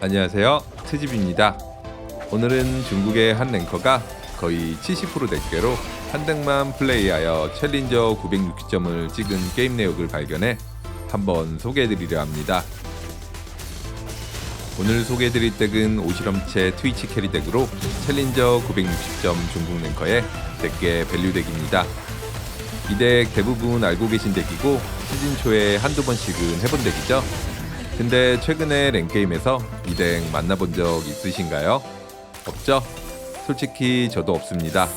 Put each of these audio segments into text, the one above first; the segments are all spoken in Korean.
안녕하세요. 트집입니다. 오늘은 중국의 한 랭커가 거의 70% 대깨로 한 등만 플레이하여 챌린저 960점을 찍은 게임 내역을 발견해 한번 소개해드리려 합니다. 오늘 소개해드릴 덱은 오실험체 트위치 캐리 덱으로 챌린저 960점 중국 랭커의 덱계 밸류 덱입니다. 이 덱 대부분 알고 계신 덱이고 시즌 초에 한두 번씩은 해본 덱이죠. 근데 최근에 랭게임에서 이덱 만나본 적 있으신가요? 없죠? 솔직히 저도 없습니다.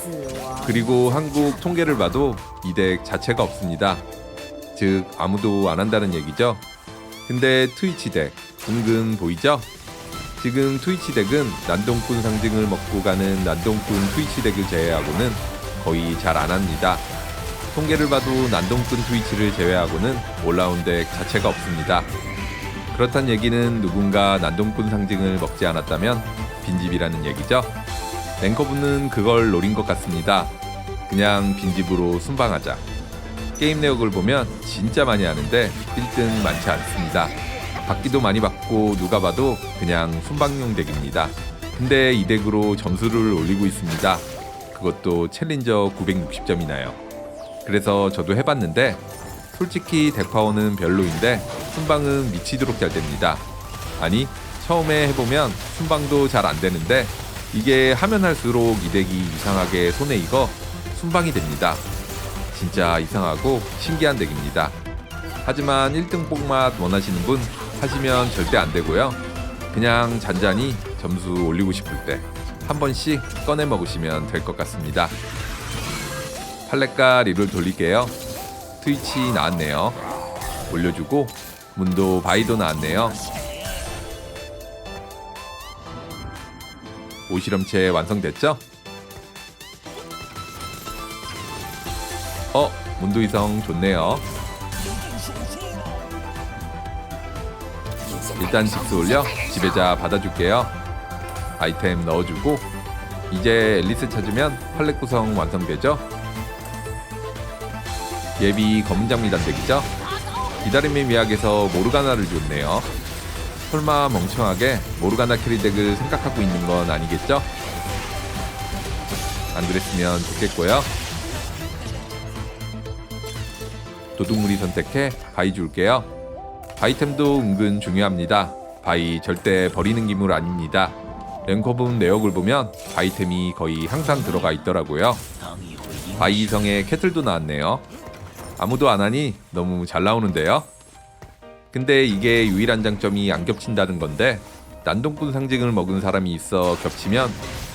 그리고 한국 통계를 봐도 이덱 자체가 없습니다. 즉 아무도 안 한다는 얘기죠. 근데 트위치 덱 은근 보이죠? 지금 트위치 덱은 난동꾼 상징을 먹고 가는 난동꾼 트위치 덱을 제외하고는 거의 잘 안 합니다. 통계를 봐도 난동꾼 트위치를 제외하고는 올라온 덱 자체가 없습니다. 그렇단 얘기는 누군가 난동꾼 상징을 먹지 않았다면 빈집이라는 얘기죠. 랭커분은 그걸 노린 것 같습니다. 그냥 빈집으로 순방하자. 게임 내역을 보면 진짜 많이 하는데 1등 많지 않습니다. 받기도 많이 받고 누가 봐도 그냥 순방용 덱입니다. 근데 이 덱으로 점수를 올리고 있습니다. 그것도 챌린저 960점이나요. 그래서 저도 해봤는데 솔직히 덱파워는 별로인데 순방은 미치도록 잘 됩니다. 아니 처음에 해보면 순방도 잘 안 되는데 이게 하면 할수록 이 덱이 이상하게 손에 익어 순방이 됩니다. 진짜 이상하고 신기한 덱입니다. 하지만 1등 뽕맛 원하시는 분 하시면 절대 안 되고요. 그냥 잔잔히 점수 올리고 싶을 때 한 번씩 꺼내 먹으시면 될 것 같습니다. 팔레카 리를 돌릴게요. 트위치 나왔네요. 올려주고 문도 바이도 나왔네요. 오실험체 완성됐죠? 어, 문도 이성 좋네요. 일단 직수 올려 지배자 받아줄게요. 아이템 넣어주고 이제 앨리스 찾으면 팔레 구성 완성되죠? 예비 검은 장미 단덱이죠? 기다림의 미학에서 모르가나를 줬네요. 설마 멍청하게 모르가나 캐리덱을 생각하고 있는 건 아니겠죠? 안 그랬으면 좋겠고요. 도둑물이 선택해 바이 줄게요. 바이템도 은근 중요합니다. 바이 절대 버리는 기물 아닙니다. 랭커분 내역을 보면 바이템이 거의 항상 들어가 있더라고요. 바이 이성의 캐틀도 나왔네요. 아무도 안 하니 너무 잘 나오는데요. 근데 이게 유일한 장점이 안 겹친다는 건데 난동꾼 상징을 먹은 사람이 있어 겹치면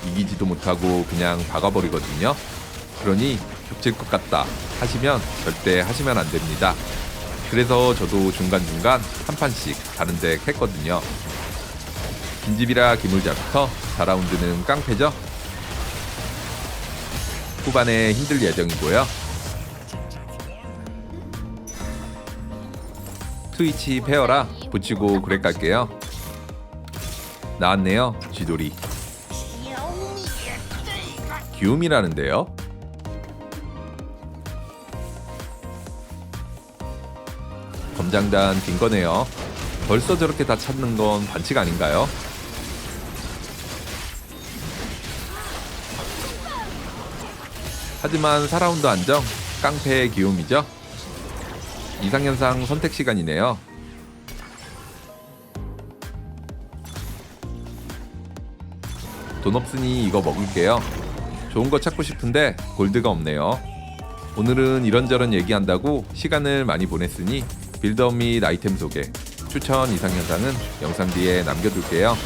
이기지도 못하고 그냥 박아버리거든요. 그러니 겹칠 것 같다 하시면 절대 하시면 안 됩니다. 그래서 저도 중간중간 한 판씩 다른 덱 했거든요. 빈집이라 기물자부터 4라운드는 깡패죠. 후반에 힘들 예정이고요. 트위치 페어라 붙이고 그래 갈게요. 나왔네요, 쥐돌이. 기움이라는데요. 검장단 빈 거네요. 벌써 저렇게 다 찾는 건 반칙 아닌가요? 하지만 4라운드 안정 깡패의 기움이죠. 이상현상 선택 시간이네요. 돈 없으니 이거 먹을게요. 좋은 거 찾고 싶은데 골드가 없네요. 오늘은 이런저런 얘기한다고 시간을 많이 보냈으니 빌드업 및 아이템 소개, 추천 이상 현상은 영상 뒤에 남겨둘게요.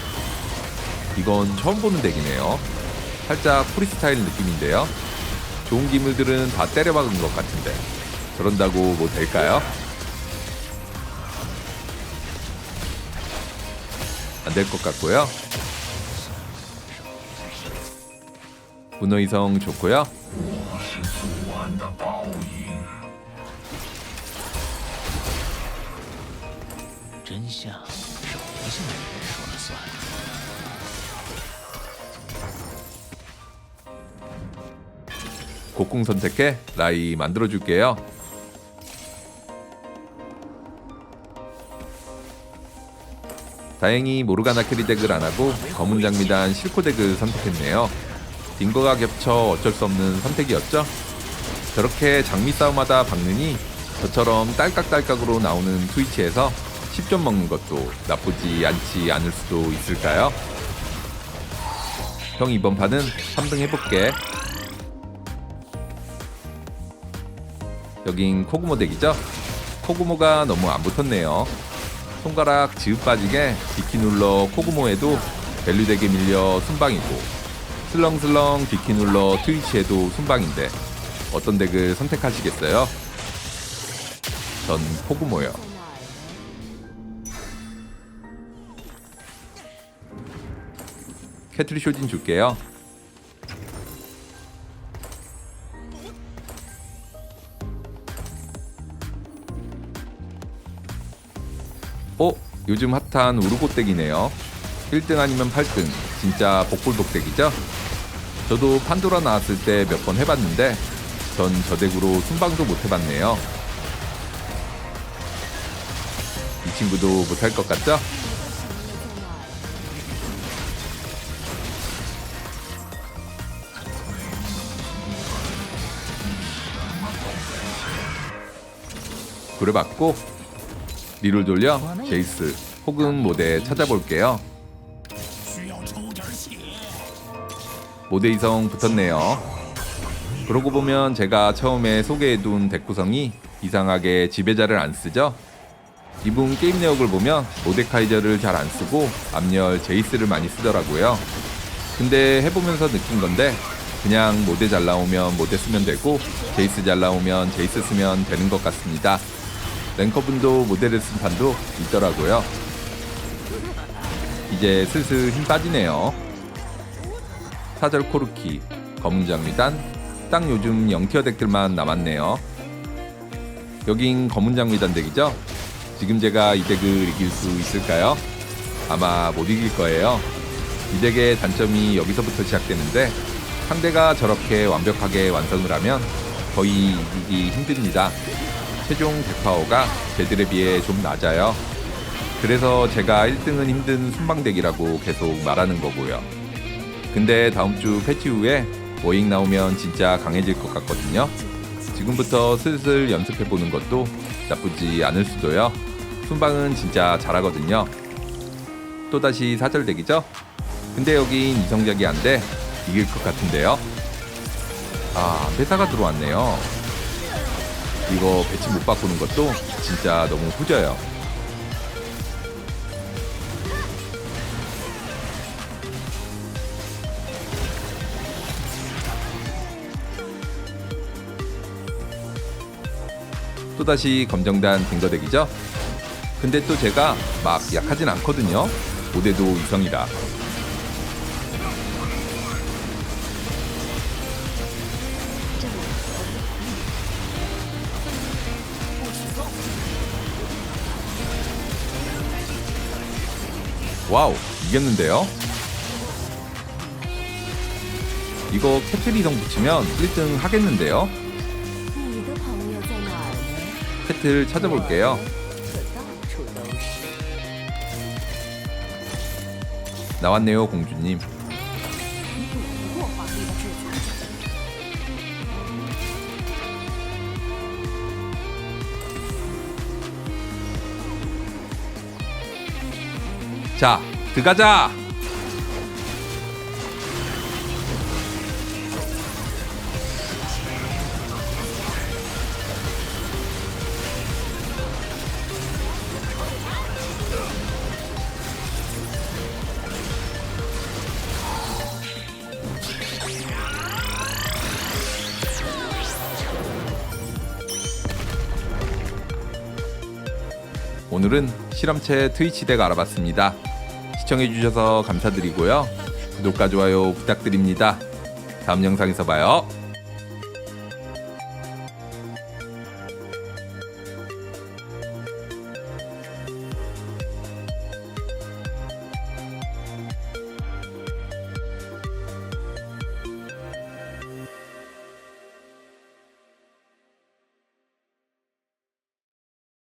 이건 처음 보는 덱이네요. 살짝 프리스타일 느낌인데요. 좋은 기물들은 다 때려박은 것 같은데 저런다고 뭐 될까요? 안 될 것 같고요. 분노이성 좋고요. 곡궁 선택해 라이 만들어줄게요. 다행히 모르가나 캐리 덱을 안 하고 검은 장미단 실코 덱을 선택했네요. 딩거가 겹쳐 어쩔 수 없는 선택이었죠. 저렇게 장미 싸움하다 박느니 저처럼 딸깍딸깍으로 나오는 트위치에서 10점 먹는 것도 나쁘지 않지 않을 수도 있을까요? 형 이번 판은 3등 해볼게. 여긴 코구모 덱이죠? 코구모가 너무 안 붙었네요. 손가락 지읒 빠지게 디키 눌러 코구모에도 밸류 덱에 밀려 순방이고 슬렁슬렁 디키 눌러 트위치에도 순방인데 어떤 덱을 선택하시겠어요? 전 코구모요. 캐트리 쇼진 줄게요. 어? 요즘 핫한 우르고댁이네요. 1등 아니면 8등. 진짜 복불복댁이죠? 저도 판도라 나왔을 때 몇 번 해봤는데 전저 덱으로 순방도 못 해봤네요. 이 친구도 못할 것 같죠? 구려받고 리를 돌려 제이스 혹은 모델 찾아볼게요. 모델 이성 붙었네요. 그러고 보면 제가 처음에 소개해둔 덱 구성이 이상하게 지배자를 안 쓰죠. 이분 게임 내역을 보면 모데카이저를 잘 안 쓰고 앞열 제이스를 많이 쓰더라고요. 근데 해보면서 느낀 건데 그냥 모데 잘 나오면 모데 쓰면 되고 제이스 잘 나오면 제이스 쓰면 되는 것 같습니다. 랭커분도 모델을 쓴 판도 있더라고요. 이제 슬슬 힘 빠지네요. 사절 코르키, 검은 장미단, 딱 요즘 영티어 덱들만 남았네요. 여긴 검은 장미단 덱이죠? 지금 제가 이 덱을 이길 수 있을까요? 아마 못 이길 거예요. 이 덱의 단점이 여기서부터 시작되는데 상대가 저렇게 완벽하게 완성을 하면 거의 이기기 힘듭니다. 최종 덱파워가 쟤들에 비해 좀 낮아요. 그래서 제가 1등은 힘든 순방덱이라고 계속 말하는 거고요. 근데 다음 주 패치 후에 워잉 나오면 진짜 강해질 것 같거든요. 지금부터 슬슬 연습해 보는 것도 나쁘지 않을 수도요. 순방은 진짜 잘하거든요. 또다시 사절덱이죠? 근데 여긴 이성작이 안 돼 이길 것 같은데요. 아, 회사가 들어왔네요. 이거 배치 못 바꾸는 것도 진짜 너무 후져요. 또다시 검정단 딩거덱이죠? 근데 또 제가 막 약하진 않거든요. 모대도 이성이라. 와우 이겼는데요. 이거 캐틀 이동 붙이면 1등 하겠는데요. 캐틀 찾아볼게요. 나왔네요 공주님. 자, 들어가자! 오늘은 실험체 트위치 덱 알아봤습니다. 시청해주셔서 감사드리고요. 구독과 좋아요 부탁드립니다. 다음 영상에서 봐요.